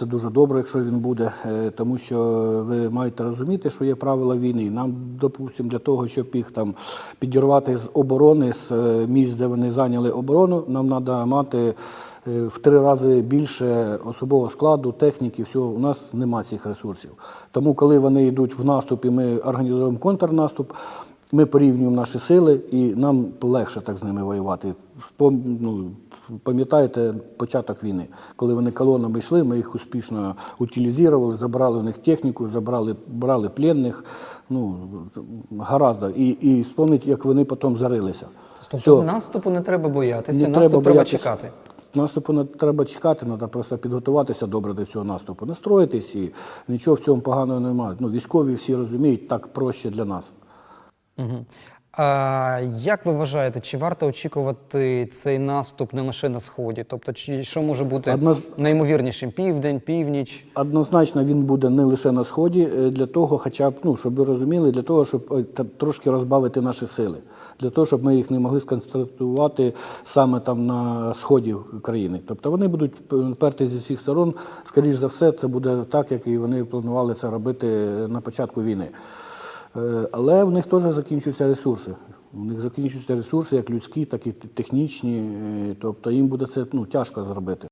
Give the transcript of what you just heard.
Це дуже добре, якщо він буде, е, тому що ви маєте розуміти, що є правила війни. Нам, допустимо, для того, щоб їх там підірвати з оборони, з е, місць, де вони зайняли оборону, нам треба мати е, в три рази більше особового складу, техніки, всього. У нас нема цих ресурсів. Тому, коли вони йдуть в наступ і ми організуємо контрнаступ, ми порівнюємо наші сили і нам легше так з ними воювати. Ну, пам'ятаєте початок війни, коли вони колонами йшли, ми їх успішно утилізували, забрали у них техніку, забрали брали пленних. Ну, гаразд. І, і спомніть, як вони потім зарилися. Тобто наступу не треба боятися, Не наступ треба, боятися. чекати. Наступу не треба чекати, треба просто підготуватися добре до цього наступу. Настроїтись і нічого в цьому поганого немає. Ну, військові всі розуміють, так проще для нас. Угу. А як ви вважаєте, чи варто очікувати цей наступ не лише на сході? Тобто, чи що може бути Одноз- найімовірнішим? Південь, північ? Однозначно він буде не лише на сході, е, для того, хоча б ну щоб ви розуміли, для того, щоб е, та- трошки розбавити наші сили, для того, щоб ми їх не могли сконцентрувати саме там на сході країни. Тобто вони будуть перти зі всіх сторон. Скоріш за все, це буде так, як і вони планували це робити на початку війни. Е, Але в них теж закінчуються ресурси. У них закінчуються ресурси, як людські, так і технічні. Е, Тобто їм буде це ну, тяжко зробити.